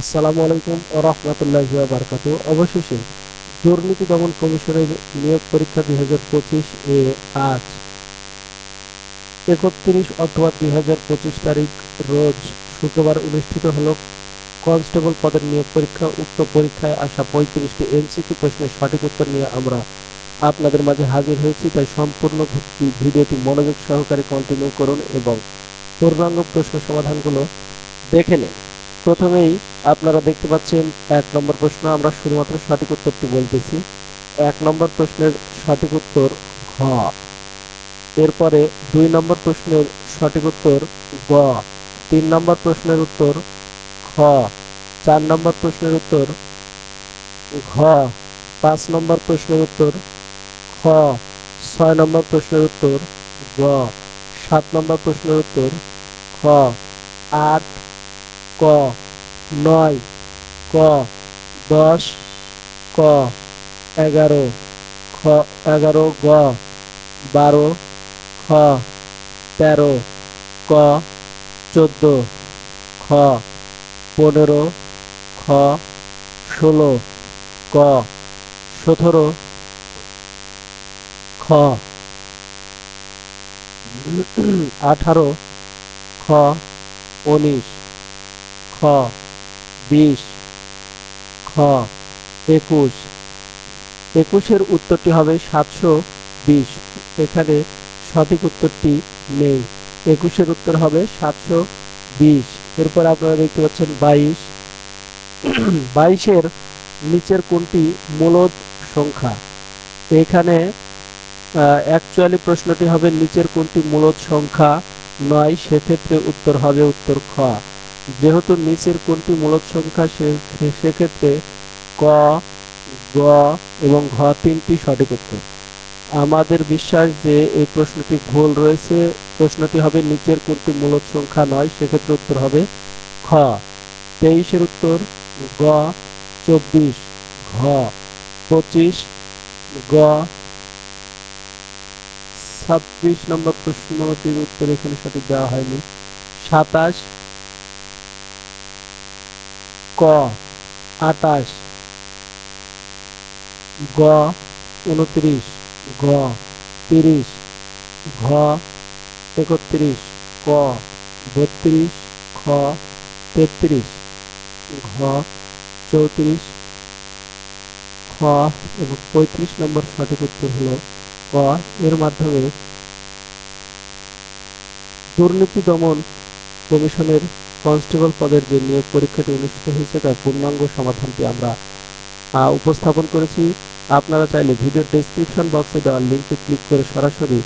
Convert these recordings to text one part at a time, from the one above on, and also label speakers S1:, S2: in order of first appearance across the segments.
S1: আসসালামু আলাইকুম ও রহমতুল্লাহ বারকাত অবশেষে দুর্নীতি দমন কমিশনের নিয়োগ পরীক্ষা দুই হাজার পঁচিশ এ আজ একত্রিশ অথবা দুই হাজার পঁচিশ তারিখ রোজ শুক্রবার অনুষ্ঠিত হল। কনস্টেবল পদের নিয়োগ পরীক্ষা, উক্ত পরীক্ষায় আসা পঁয়ত্রিশটি এমসিকিউ প্রশ্নের সঠিক উত্তর নিয়ে আমরা আপনাদের মাঝে হাজির হয়েছি। তাই সম্পূর্ণ ভিডিওটি মনোযোগ সহকারে কন্টিনিউ করুন এবং পূর্ণাঙ্গ প্রশ্ন সমাধানগুলো দেখে নিন। প্রথমেই আপনারা দেখতে পাচ্ছেন এক নম্বর প্রশ্ন, আমরা শুধুমাত্র সঠিক উত্তরটি বলতেছি। এক নম্বর প্রশ্নের সঠিক উত্তর ঘ। এরপরে দুই নম্বর প্রশ্নের সঠিক উত্তর গ। তিন নম্বর প্রশ্নের উত্তর খ। চার নম্বর প্রশ্নের উত্তর ঘ। পাঁচ নম্বর প্রশ্নের উত্তর খ। ছয় নম্বর প্রশ্নের উত্তর গ। সাত নম্বর প্রশ্নের উত্তর খ। আট ক। নয়, ক, দশ, ক, এগারো, খ, এগারো, গ, বারো, খ, তেরো, ক, চোদ্দ, খ, পনেরো, খ, ষোলো, ক, সতেরো, খ, আঠারো, খ, উনিশ, খ বিশ খ একুশ। একুশের উত্তরটি হবে সাতশো বিশ। এখানে সঠিক উত্তরটি নেই। একুশের উত্তর হবে সাতশো বিশ। এরপর আপনারা দেখতে পাচ্ছেন বাইশ। বাইশের নিচের কোনটি মূলদ সংখ্যা? এখানে অ্যাকচুয়ালি প্রশ্নটি হবে নিচের কোনটি মূলদ সংখ্যা? নয়। সেক্ষেত্রে উত্তর হবে উত্তর খ। যেহেতু নিচের কোনটি মূলদ সংখ্যা সেক্ষেত্রে ক, গ এবং ঘ তিনটি সঠিক উত্তর। আমাদের বিশ্বাস যে এই প্রশ্নটি ভুল রয়েছে, প্রশ্নটি হবে নিচের কোনটি মূলদ সংখ্যা নয়, সেক্ষেত্রে উত্তর হবে খ। তেইশের উত্তর, গ, চব্বিশ, ঘ, পঁচিশ, গ, ছাব্বিশ নম্বর প্রশ্নটির উত্তর এখানে সঠিক দেওয়া হয়নি। সাতাশ ক আটাশ গ, উনত্রিশ। গ, তিরিশ। ঘ, একত্রিশ। ক, বত্রিশ। খ, তেত্রিশ। ঘ, চৌত্রিশ। খ এবং পঁয়ত্রিশ নম্বর সঠিক উত্তর হলো ক এর মাধ্যমে দুর্নীতি দমন কমিশনের কনস্টেবল পদের যে নিয়োগ পরীক্ষাটি অনুষ্ঠিত হয়েছে, তার পূর্ণাঙ্গ সমাধানটি আমরা উপস্থাপন করেছি। আপনারা চাইলে ভিডিও ডেসক্রিপশন বক্সে দেওয়া লিঙ্কে ক্লিক করে সরাসরি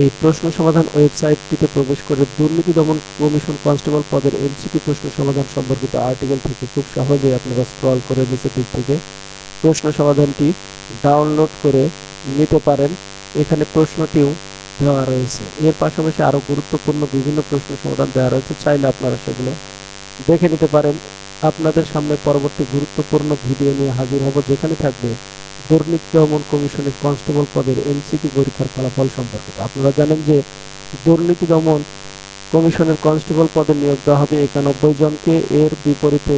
S1: এই প্রশ্ন সমাধান ওয়েবসাইটটিতে প্রবেশ করে দুর্নীতি দমন কমিশন কনস্টেবল পদের এমসিকিউ প্রশ্ন সমাধান সম্পর্কিত আর্টিকেল থেকে খুব সহজেই আপনারা স্ক্রল করে নিচের দিক থেকে প্রশ্ন সমাধানটি ডাউনলোড করে নিতে পারেন। এখানে প্রশ্নটিও দেওয়া রয়েছে। এর পাশাপাশি আরও গুরুত্বপূর্ণ বিভিন্ন প্রশ্ন সমাধান দেওয়া রয়েছে। চাইলে আপনারা সেগুলো দেখে নিতে পারেন। আপনাদের সামনে পরবর্তী গুরুত্বপূর্ণ ভিডিও নিয়ে হাজির হব, যেখানে থাকবে দুর্নীতি দমন কমিশনের কনস্টেবল পদের এমসিকিউ পরীক্ষার ফলাফল সম্পর্কিত আপনারা জানেন যে দুর্নীতি দমন কমিশনের কনস্টেবল পদে নিয়োগ দেওয়া হবে একানব্বই জনকে। এর বিপরীতে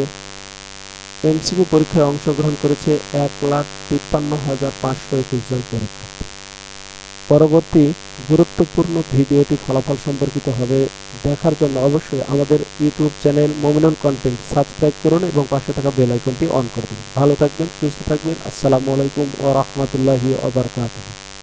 S1: এমসিকিউ পরীক্ষায় অংশগ্রহণ করেছে এক লাখ তিপ্পান্ন হাজার পাঁচশো একুশ জন পরীক্ষার্থী। পরবর্তী গুরুত্বপূর্ণ ভিডিওটি ফলাফল সম্পর্কিত হবে দেখার জন্য অবশ্যই আমাদের YouTube channel Mominul content subscribe করুন এবং পাশে থাকা বেল আইকনটি অন করে দিন। ভালো থাকবেন, সুস্থ থাকবেন। আসসালামু আলাইকুম ও রহমতুল্লাহি